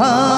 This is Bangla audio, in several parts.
ভালোবাসা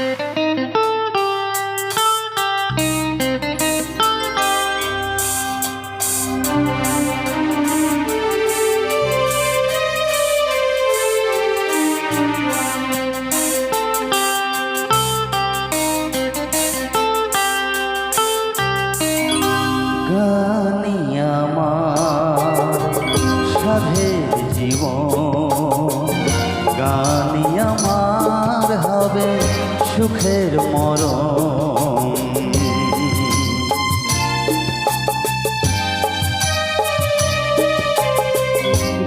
গানি সুখের মরণ।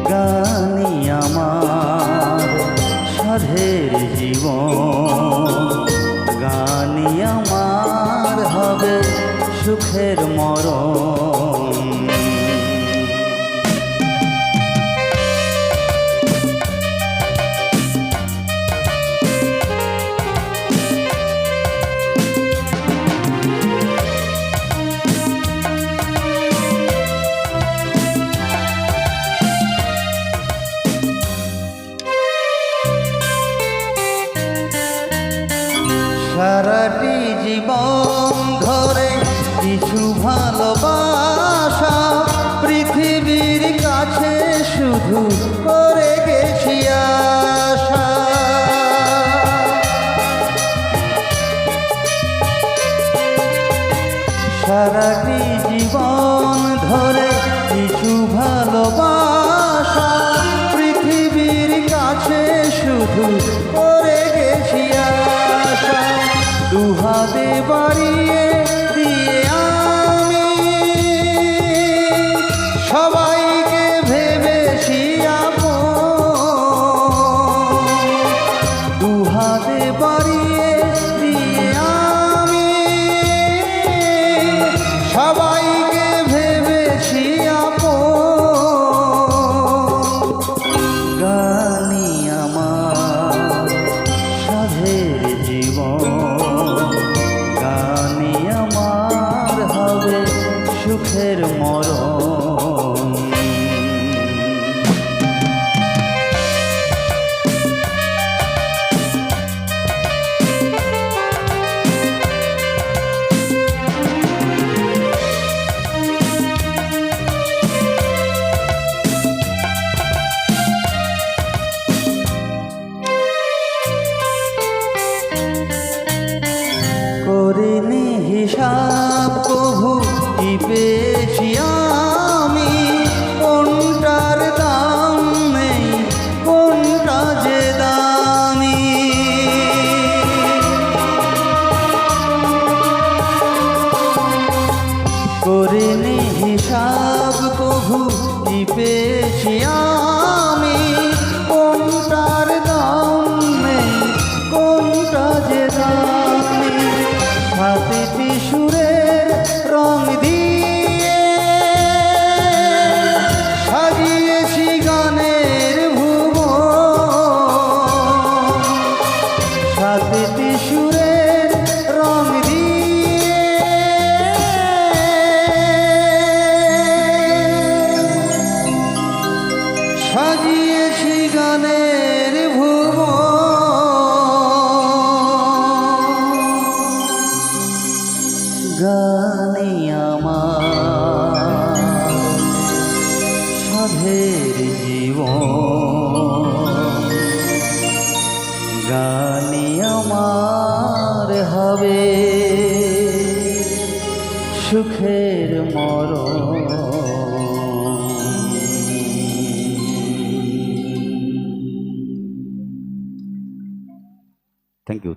গানি আমার সাধের জীবন। গানি আমার হবে সুখের মরণ। সারাটি জীবন ধরে কিছু ভালোবাসা পৃথিবীর কাছে শুধু করে গেছি আশা। সারাটি জীবন ধরে কিছু ভালোবাসা পৃথিবীর কাছে শুধু করে গেছি দুহাতে বাড়িয়ে সুখের মরণ। পেয়েছি আমি কোনটার দাম নেই কোনটা যে দামি? করিনি হিসাব কভু কি পেয়েছি জীবন। গানে আমার হবে সুখের মরণ। Thank you